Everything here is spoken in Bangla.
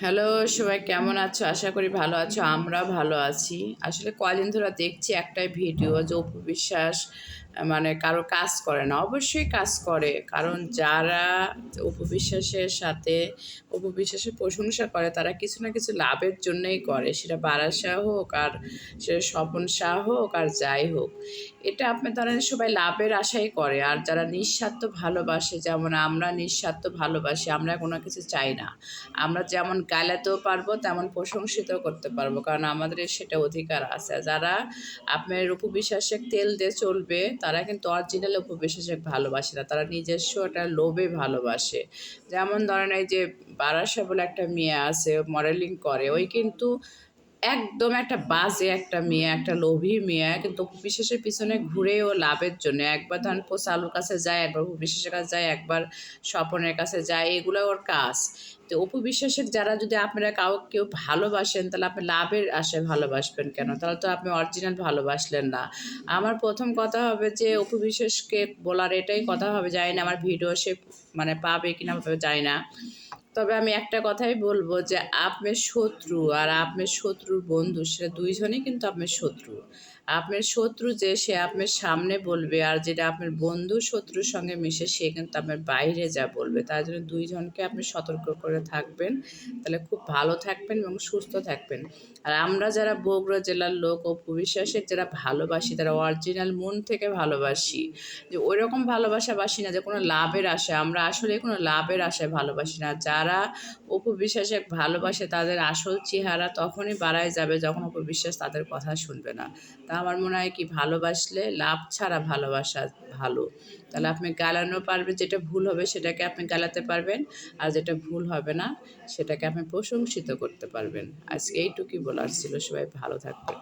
হ্যালো সবাই কেমন আছো? আশা করি ভালো আছো আমরা ভালো আছি। আসলে কয়দিন ধরে দেখছি একটাই ভিডিও যে অপু বিশ্বাস মানে কারও কাজ করে না অবশ্যই কাজ করে। কারণ যারা উপবিশ্বাসের সাথে উপবিশ্বাসের প্রশংসা করে তারা কিছু না কিছু লাভের জন্যই করে। সেটা বারাসা হোক আর সেটা স্বপন শাহ হোক আর যাই হোক। এটা আপনার ধরেন সবাই লাভের আশাই করে। আর যারা নিঃস্বার্থ ভালোবাসে যেমন আমরা নিঃস্বার্থ ভালোবাসি আমরা কোনো কিছু চাই না। আমরা যেমন গালাতেও পারব তেমন প্রশংসিত করতে পারব। কারণ আমাদের সেটা অধিকার আছে। যারা আপনার উপবিশ্বাসে তেল দিয়ে চলবে তারা কিন্তু অরিজিনাল উপবিশ্বাসে ভালোবাসে না। তারা নিজস্ব একটা লোভে ভালোবাসে। যেমন ধরেন এই যে বারাসা বলে একটা মেয়ে আছে মডেলিং করে, ওই কিন্তু একদম একটা বাজে একটা মেয়ে, একটা লোভী মেয়ে, কিন্তু বিশেষের পিছনে ঘুরে ও লাভের জন্য। একবার ধরেন পোষালুর কাছে যায়, একবার বিশেষের কাছে যায়, একবার স্বপনের কাছে যায়, এগুলো ওর কাজ। তো অপু বিশ্বাসের যারা যদি আপনারা কাউ কেউ ভালোবাসেন, তাহলে আপনি লাভের আশায় ভালোবাসবেন কেন? তাহলে তো আপনি অরিজিনাল ভালোবাসলেন না। আমার প্রথম কথা হবে যে, অপু বিশ্বাসকে বলার এটাই কথা হবে, জানি না আমার ভিডিও সে মানে পাবে কিনা জানি না। তবে আমি একটা কথাই বলব যে আপনার শত্রু আর আপনার শত্রুর বন্ধু, সেটা দুইজনই কিন্তু আপনার শত্রু। আপনার শত্রু যে সে আপনার সামনে বলবে আর যেটা আপনার বন্ধু শত্রুর সঙ্গে মিশে সে কিন্তু আপনার বাইরে যা বলবে, তার জন্য দুইজনকে আপনি সতর্ক করে থাকবেন। তাহলে খুব ভালো থাকবেন এবং সুস্থ থাকবেন। আর আমরা যারা বগুড়া জেলার লোক ও বিশ্বাসের যারা ভালোবাসি, তারা অরিজিনাল মন থেকে ভালোবাসি। যে ওই রকম ভালোবাসা বাসি না যে কোনো লাভের আশায়, আমরা আসলে কোনো লাভের আশায় ভালোবাসি না। যারা উপবিশ্বাসে ভালোবাসে তাদের আসল চেহারা তখনই বাড়ায় যাবে যখন উপবিশ্বাস তাদের কথা শুনবে না। তা আমার মনে হয় কি, ভালোবাসলে লাভ ছাড়া ভালোবাসা ভালো। তাহলে আপনি গালানো পারবেন, যেটা ভুল হবে সেটাকে আপনি গালাতে পারবেন, আর যেটা ভুল হবে না সেটাকে আপনি প্রশংসিত করতে পারবেন। আজকে এইটুকুই বলার ছিল, সবাই ভালো থাকবেন।